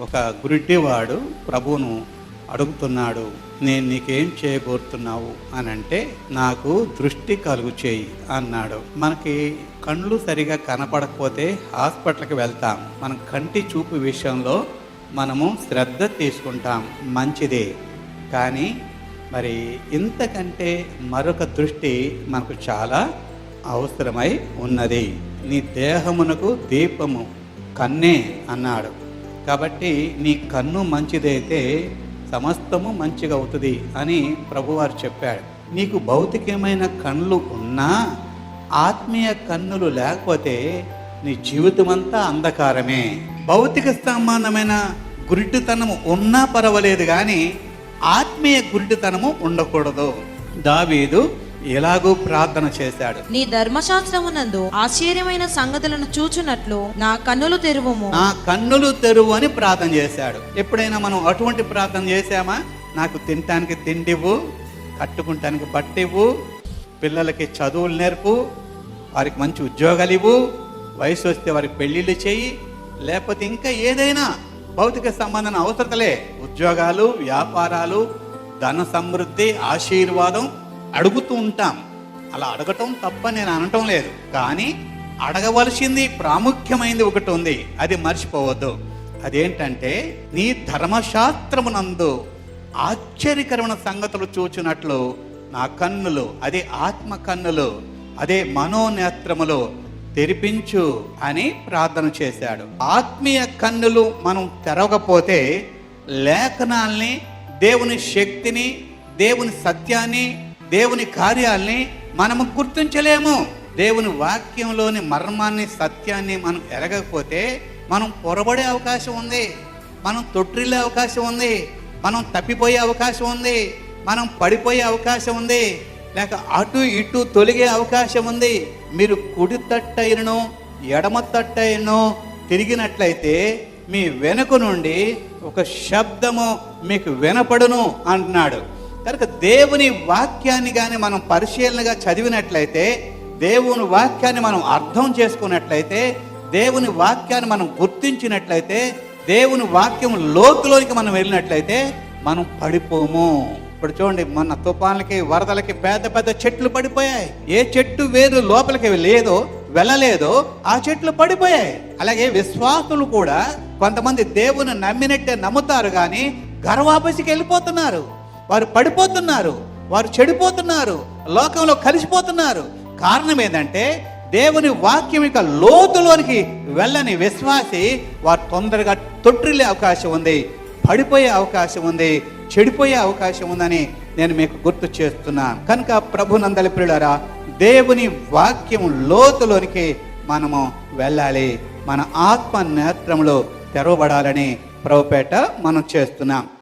ఒక గురిటివాడు ప్రభువును అడుగుతున్నాడు నేను నీకేం చేయబోతున్నావు? అని అంటే నాకు దృష్టి కలుగు చేయి అన్నాడు. మనకి కళ్ళు సరిగా కనపడకపోతే హాస్పిటల్కి వెళ్తాం. మన కంటి చూపు విషయంలో మనము శ్రద్ధ తీసుకుంటాం. మంచిదే. కానీ మరి ఇంతకంటే మరొక దృష్టి మనకు చాలా అవసరమై ఉన్నది. నీ దేహమునకు దీపము కన్నే అన్నాడు. కాబట్టి నీ కన్ను మంచిదైతే సమస్తము మంచిగా అవుతుంది అని ప్రభువారు చెప్పాడు. నీకు భౌతికమైన కన్నులు ఉన్నా ఆత్మీయ కన్నులు లేకపోతే నీ జీవితమంతా అంధకారమే. భౌతిక సంబంధమైన గురిటితనము ఉన్నా పర్వాలేదు కానీ ఆత్మీయ గురిటితనము ఉండకూడదు. దావీదు ఎలాగూ ప్రార్థన చేశాడు. నీ ధర్మశాస్త్రమునందు ఆశ్చర్యమైన సంగతులను చూచునట్లు నా కన్నులు తెరువుము. నా కన్నులు తెరువు అని ప్రార్థన చేశాడు. ఎప్పుడైనా మనం అటువంటి ప్రార్థన చేశామా? నాకు తినటానికి తిండివ్వు కట్టుకుంటానికి బట్టివ్వు పిల్లలకి చదువులు నేర్పు వారికి మంచి ఉద్యోగాలు ఇవ్వు వయసు వస్తే వారికి పెళ్ళిళ్ళు చేయి లేకపోతే ఇంకా ఏదైనా భౌతిక సంబంధం అవసరతలే. ఉద్యోగాలు వ్యాపారాలు ధన సమృద్ధి ఆశీర్వాదం అడుగుతూ ఉంటాం. అలా అడగటం తప్ప నేను అనటం లేదు. కానీ అడగవలసింది ప్రాముఖ్యమైనది ఒకటి ఉంది. అది మర్చిపోవద్దు. అదేంటంటే నీ ధర్మశాస్త్రమునందు ఆశ్చర్యకరమైన సంగతులు చూచినట్లు నా కన్నులు అదే ఆత్మ కన్నులు అదే మనోనేత్రములు తెరిపించు అని ప్రార్థన చేశాడు. ఆత్మీయ కన్నులు మనం తెరవకపోతే లేఖనాల్ని దేవుని శక్తిని దేవుని సత్యాన్ని దేవుని కార్యాల్ని మనము గుర్తించలేము. దేవుని వాక్యంలోని మర్మాన్ని సత్యాన్ని మనం ఎరగకపోతే మనం పొరబడే అవకాశం ఉంది. మనం తొట్టిల్లే అవకాశం ఉంది. మనం తప్పిపోయే అవకాశం ఉంది. మనం పడిపోయే అవకాశం ఉంది. లేక అటు ఇటు తొలగే అవకాశం ఉంది. మీరు కుడి తట్టైనను ఎడమ తట్టైనను తిరిగినట్లయితే మీ వెనుక నుండి ఒక శబ్దము మీకు వినపడును అంటున్నాడు. కనుక దేవుని వాక్యాన్ని కానీ మనం పరిశీలనగా చదివినట్లయితే దేవుని వాక్యాన్ని మనం అర్థం చేసుకున్నట్లయితే దేవుని వాక్యాన్ని మనం గుర్తించినట్లయితే దేవుని వాక్యం లోతులోనికి మనం వెళ్ళినట్లయితే మనం పడిపోము. ఇప్పుడు చూడండి మొన్న తుఫాన్లకి వరదలకి పెద్ద పెద్ద చెట్లు పడిపోయాయి. ఏ చెట్టు వేరు లోపలికి లేదో వెళ్ళలేదో ఆ చెట్లు పడిపోయాయి. అలాగే విశ్వాసులు కూడా కొంతమంది దేవుని నమ్మినట్టే నమ్ముతారు కానీ గర్వాపసికి వెళ్ళిపోతున్నారు. వారు పడిపోతున్నారు వారు చెడిపోతున్నారు లోకంలో కలిసిపోతున్నారు. కారణం ఏంటంటే దేవుని వాక్యం యొక్క లోతులోనికి వెళ్ళని విశ్వాసి వారు తొందరగా తొట్టిల్లే అవకాశం ఉంది పడిపోయే అవకాశం ఉంది చెడిపోయే అవకాశం ఉందని నేను మీకు గుర్తు చేస్తున్నాను కనుక ప్రభునందలి ప్రియులారా దేవుని వాక్యం లోతులోనికి మనము వెళ్ళాలి. మన ఆత్మ నేత్రంలో తెరవబడాలని ప్రభుపేట మనం చేస్తున్నాం.